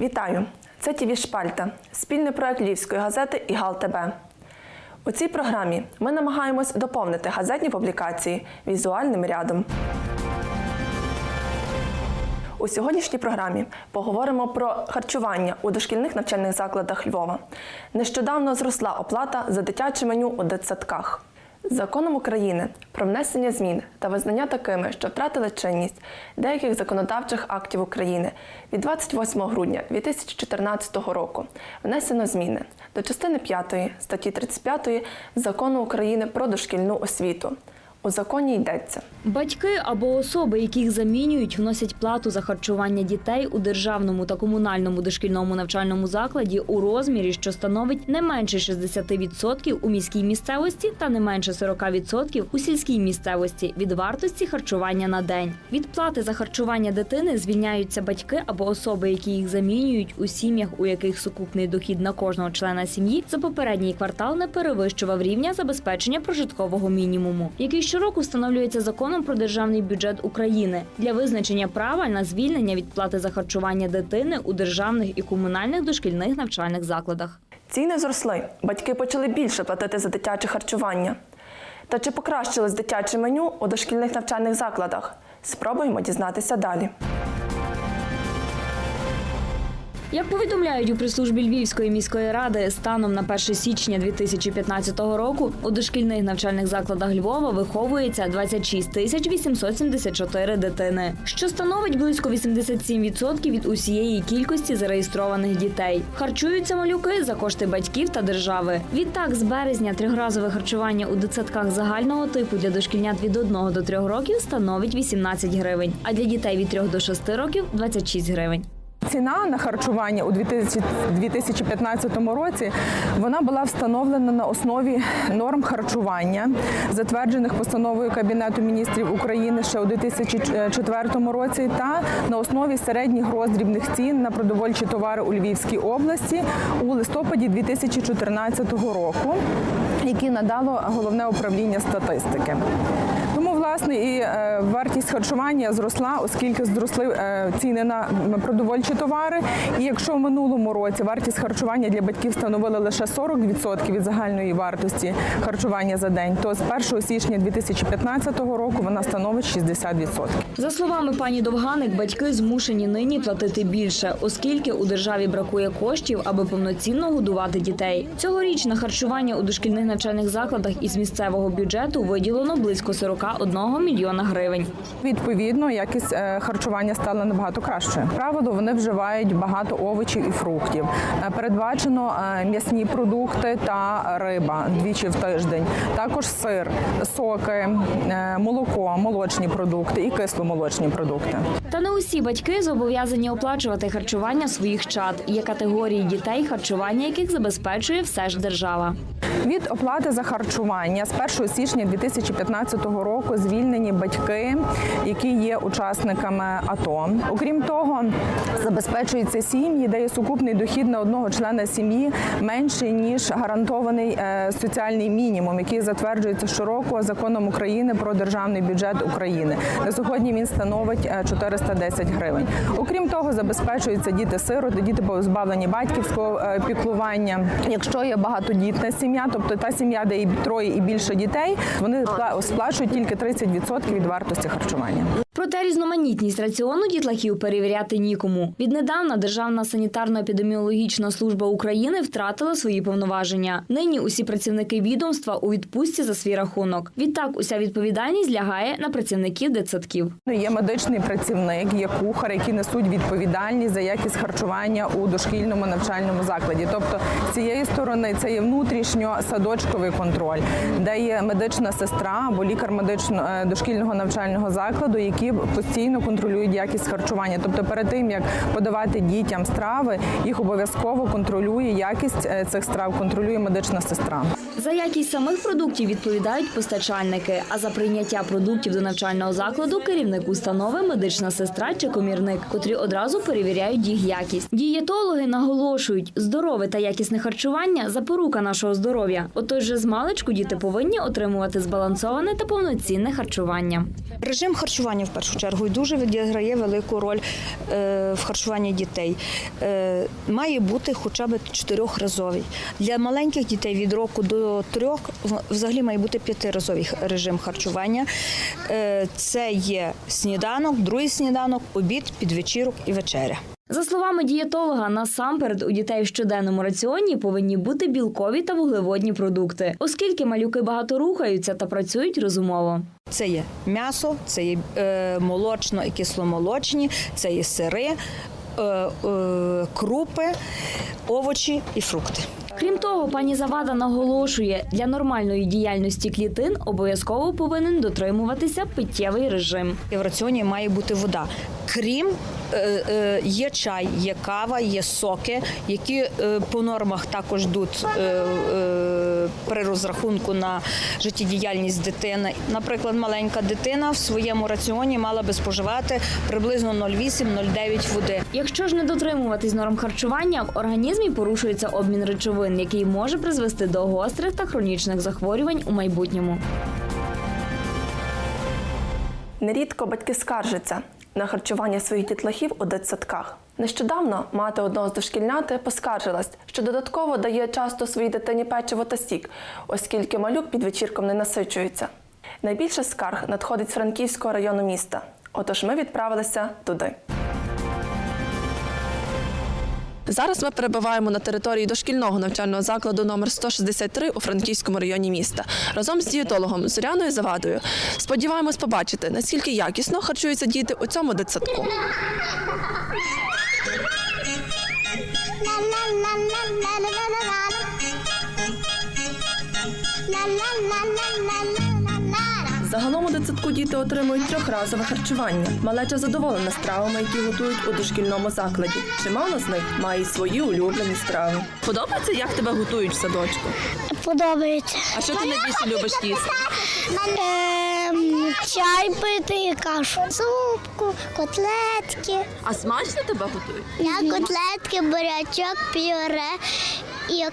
Вітаю! Це ТІВІ Шпальта, спільний проект Львівської газети і Гал ТБ. У цій програмі ми намагаємось доповнити газетні публікації візуальним рядом. У сьогоднішній програмі поговоримо про харчування у дошкільних навчальних закладах Львова. Нещодавно зросла оплата за дитяче меню у дитсадках. Законом України про внесення змін та визнання такими, що втратили чинність деяких законодавчих актів України від 28 грудня 2014 року внесено зміни до частини 5 статті 35 Закону України про дошкільну освіту. У законі йдеться. Батьки або особи, яких замінюють, вносять плату за харчування дітей у державному та комунальному дошкільному навчальному закладі у розмірі, що становить не менше 60% у міській місцевості та не менше 40% у сільській місцевості від вартості харчування на день. Від плати за харчування дитини звільняються батьки або особи, які їх замінюють у сім'ях, у яких сукупний дохід на кожного члена сім'ї за попередній квартал не перевищував рівня забезпечення прожиткового мінімуму, який щороку встановлюється законом про державний бюджет України для визначення права на звільнення від плати за харчування дитини у державних і комунальних дошкільних навчальних закладах. Ціни зросли, батьки почали більше платити за дитяче харчування. Та чи покращилось дитяче меню у дошкільних навчальних закладах? Спробуємо дізнатися далі. Як повідомляють у прес-службі Львівської міської ради, станом на 1 січня 2015 року у дошкільних навчальних закладах Львова виховується 26 тисяч 874 дитини, що становить близько 87% від усієї кількості зареєстрованих дітей. Харчуються малюки за кошти батьків та держави. Відтак, з березня трьохразове харчування у дитсадках загального типу для дошкільнят від 1 до 3 років становить 18 гривень, а для дітей від 3 до 6 років 26 гривень. Ціна на харчування у 2000 2015 році вона була встановлена на основі норм харчування, затверджених постановою Кабінету міністрів України ще у 2004 році, та на основі середніх роздрібних цін на продовольчі товари у Львівській області у листопаді 2014 року, які надало головне управління статистики. Власне і е, вартість харчування зросла, оскільки зросли е, ціни на продовольчі товари. І якщо в минулому році вартість харчування для батьків становила лише 40% від загальної вартості харчування за день, то з 1 січня 2015 року вона становить 60%. За словами пані Довганик, батьки змушені нині платити більше, оскільки у державі бракує коштів, аби повноцінно годувати дітей. Цьогоріч на харчування у дошкільних навчальних закладах із місцевого бюджету виділено близько 41 мільйона гривень. Відповідно, якість е, харчування стала набагато кращою. Правило, вони вживають багато овочів і фруктів. Е, Передбачено е, м'ясні продукти та риба двічі в тиждень. Також сир, соки, молоко, молочні продукти і кисломолочні продукти. Та не усі батьки зобов'язані оплачувати харчування своїх чад. Є категорії дітей, харчування яких забезпечує все ж держава. Від оплати за харчування з 1 січня 2015 року звільнені батьки, які є учасниками АТО. Окрім того, забезпечуються сім'ї, де є сукупний дохід на одного члена сім'ї менший ніж гарантований е, соціальний мінімум, який затверджується щороку законом України про державний бюджет України. На сьогодні він становить 400 310 гривень. Окрім того, забезпечуються діти-сироти, діти позбавлені батьківського е, піклування. Якщо є багатодітна сім'я, тобто та сім'я, де і троє і більше дітей, вони сплачують тільки 30% від вартості харчування. Проте різноманітність раціону дітлахів перевіряти нікому. Віднедавна Державна санітарно-епідеміологічна служба України втратила свої повноваження. Нині усі працівники відомства у відпустці за свій рахунок. Відтак, уся відповідальність лягає на працівників дитсадків. Ну, Є медичний працівник, є кухар, які несуть відповідальність за якість харчування у дошкільному навчальному закладі. Тобто з цієї сторони це є внутрішньо садочковий контроль, де є медична сестра або лікар медично е, дошкільного навчального закладу, які постійно контролюють якість харчування. Тобто, перед тим як подавати дітям страви, їх обов'язково контролює якість е, цих страв, контролює медична сестра. За якість самих продуктів відповідають постачальники, а за прийняття продуктів до навчального закладу керівник установи, медична сестра чи комірник, котрі одразу перевіряють їх якість. Дієтологи наголошують, здорове та якісне харчування запорука нашого здоров'я. Отож, же з маличку діти повинні отримувати збалансоване та повноцінне харчування. Режим харчування в першу чергу дуже відіграє велику роль е, в харчуванні дітей. Е, має бути хоча б чотирьохразовий. Для маленьких дітей від року до трьох взагалі має бути п'ятиразовий режим харчування. Е, це є сніданок, другий сніданок, обід, підвечірок і вечеря. За словами дієтолога, насамперед у дітей в щоденному раціоні повинні бути білкові та вуглеводні продукти, оскільки малюки багато рухаються та працюють розумово. Це є м'ясо, це є е, молочно і кисломолочні, це є сири, крупи, овочі і фрукти. Крім того, пані Завада наголошує, для нормальної діяльності клітин обов'язково повинен дотримуватися питтєвий режим. В раціоні має бути вода. Крім е, е, є чай, є кава, є соки, які е, по нормах також йдуть е, е, при розрахунку на життєдіяльність дитини. Наприклад, маленька дитина в своєму раціоні мала би споживати приблизно 0,8-0,9 води. Якщо ж не дотримуватись норм харчування, в організмі порушується обмін речовин, який може призвести до гострих та хронічних захворювань у майбутньому. Нерідко батьки скаржаться на харчування своїх дітлахів у дитсадках. Нещодавно мати одного з дошкільняти поскаржилась, що додатково дає часто своїй дитині печиво та сік, оскільки малюк під вечірком не насичується. Найбільше скарг надходить з Франківського району міста. Отож ми відправилися туди. Зараз ми перебуваємо на території дошкільного навчального закладу номер 163 у Франківському районі міста разом з дієтологом Зоряною Завадою. Сподіваємось побачити, наскільки якісно харчуються діти у цьому дитсадку. Діти отримують трьохразове харчування. Малеча задоволена стравами, які готують у дошкільному закладі. Чимало з них має свої улюблені страви. Подобається, як тебе готують в садочку? Подобається. А що ти найбільше любиш їсти? Ем, чай пити і кашу. Зубку, котлетки. А смачно тебе готують? Я котлетки, бурячок, пюре і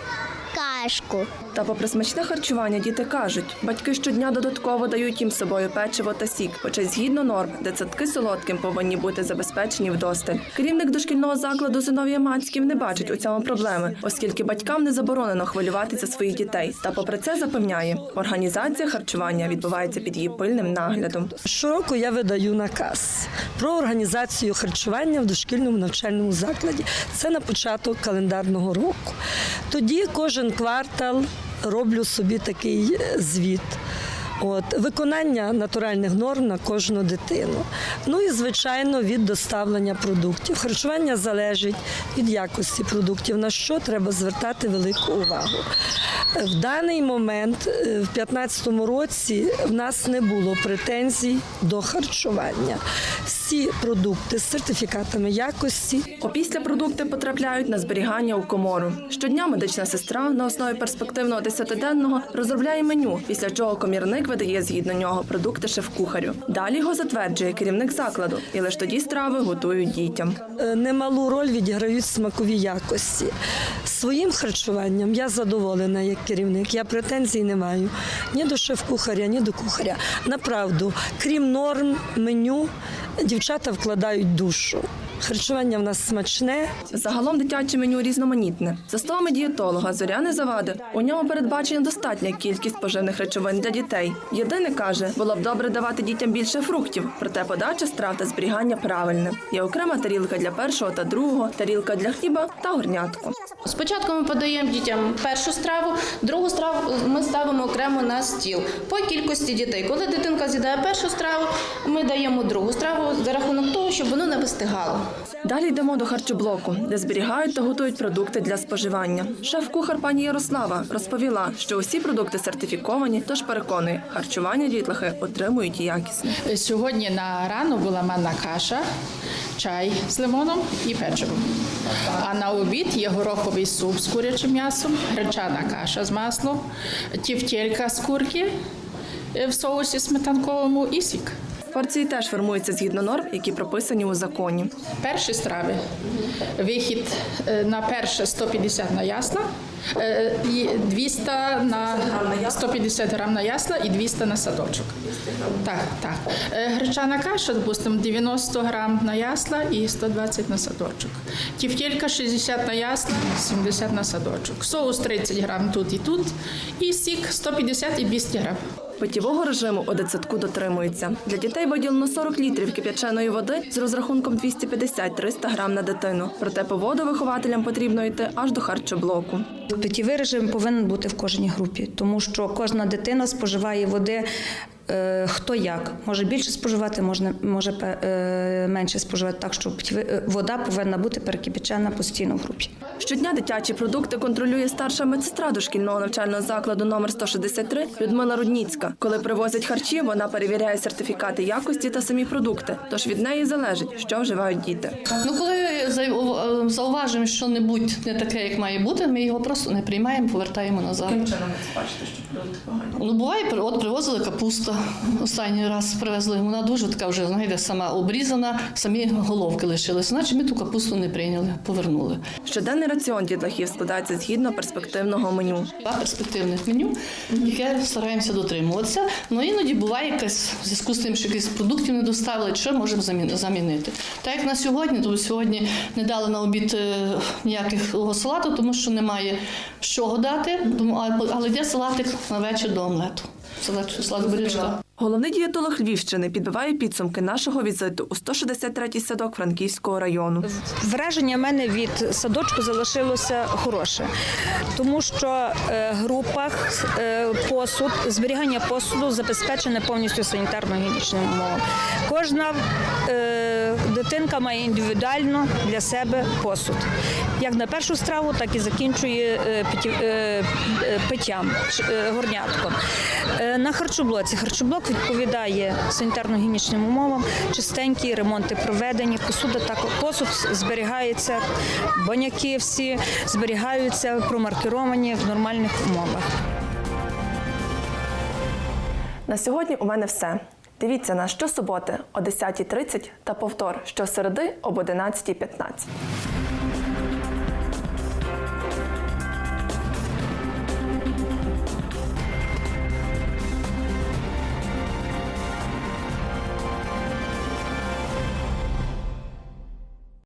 кашку. Та попри смачне харчування, діти кажуть, батьки щодня додатково дають їм з собою печиво та сік, хоча згідно норм, дитсадки солодким повинні бути забезпечені вдосталь. Керівник дошкільного закладу Зиновія Мацьків не бачить у цьому проблеми, оскільки батькам не заборонено хвилюватися за своїх дітей. Та попри це запевняє, організація харчування відбувається під її пильним наглядом. Щороку я видаю наказ про організацію харчування в дошкільному навчальному закладі. Це на початок календарного року. Тоді кожен квартал роблю собі такий е, звіт. От виконання натуральних норм на кожну дитину. Ну і звичайно від доставлення продуктів. Харчування залежить від якості продуктів, на що треба звертати велику увагу. Е, В даний момент, е, в 2015 році, в нас не було претензій до харчування. Всі продукти з сертифікатами якості Опісля продукти потрапляють на зберігання у комору. Щодня медична сестра на основі перспективного десятиденного розробляє меню, після чого комірник видає згідно нього продукти шеф-кухарю. Далі його затверджує керівник закладу, і лише тоді страви готують дітям. Е, немалу роль відіграють смакові якості. Своїм харчуванням я задоволена як керівник. Я претензій не маю ні до шеф-кухаря, ні до кухаря. Направду, крім норм меню, дівчата вкладають душу. Харчування в нас смачне, Загалом дитяче меню різноманітне. За словами дієтолога Зоряни Завади, у ньому передбачена достатня кількість поживних речовин для дітей. Єдине каже, було б добре давати дітям більше фруктів, проте подача страв та зберігання правильне. Є окрема тарілка для першого та другого, тарілка для хліба та горнятку. Спочатку ми подаємо дітям першу страву, другу страву ми ставимо окремо на стіл по кількості дітей. Коли дитинка з'їдає першу страву, ми даємо другу страву за рахунок того, щоб воно не вистигало. Далі йдемо до харчоблоку, де зберігають та готують продукти для споживання. Шеф-кухар пані Ярослава розповіла, що усі продукти сертифіковані, тож переконує, харчування дітлахи отримують якісне. Сьогодні на рано була манна каша, чай з лимоном і печиво. А на обід є гороховий суп з курячим м'ясом, гречана каша з маслом, тівтєлька з курки е, в соусі сметанковому і сік. Порції теж формуються згідно норм, які прописані у законі. Перші страви. Вихід е, на перше 150 на ясла, е, і 200 на 150 грам на ясла і 200 на садочок. Так, так. Е, Гречана каша, допустимо, 90 грам на ясла і 120 на садочок. Тівтєлька 60 на ясла, 70 на садочок. Соус 30 грам тут і тут. І сік 150 і 200 грам. Питєвого режиму у дитсадку дотримується Для дітей виділено 40 літрів кип'яченої води з розрахунком 250-300 грам на дитину. Проте по воду вихователям потрібно йти аж до харчоблоку. Питєвий режим повинен бути в кожній групі, тому що кожна дитина споживає води. Е, Хто як може більше споживати, можна може е, менше споживати. Так що е, вода повинна бути перекипячена постійно в групі. Щодня дитячі продукти контролює старша медсестра дошкільного навчального закладу номер 163 Людмила Рудніцька. Коли привозять харчі, вона перевіряє сертифікати якості та самі продукти. Тож від неї залежить, що вживають діти. Ну, коли зау- зауважимо, що небудь не таке, як має бути, ми його просто не приймаємо, повертаємо назад. Ну, буває, от привозили капуста. Останній раз привезли. Вона дуже така вже, знаєте, сама обрізана, самі головки лишились. Значить, ми ту капусту не прийняли, повернули. Щоденний раціон дітлахів складається згідно перспективного меню. Два перспективних меню, яке стараємося дотримуватися. Ну іноді буває якась в зв'язку з тим, що якісь продуктів не доставили, що можемо замін- замінити. Так як на сьогодні, то сьогодні не дали на обід е, ніякого салату, тому що немає чого дати. Тому але йде салатик на вечір до омлету. Бурячка. Головний дієтолог Львівщини підбиває підсумки нашого візиту у 163-й садок Франківського району. Враження в мене від садочку залишилося хороше, тому що е, групах е, посуд, зберігання посуду забезпечене повністю санітарно-гігієнічним умовам. Кожна е, дитинка має індивідуально для себе посуд. Як на першу страву, так і закінчує е, е, е, питтям, горнятком. На харчоблоці харчоблок відповідає санітарно-гігієнічним умовам, чистенькі, ремонти проведені, посуда так посуд зберігається, баняки всі зберігаються, промаркеровані в нормальних умовах. На сьогодні у мене все. Дивіться нас щосуботи о 10.30 та повтор щосереди об 11.15.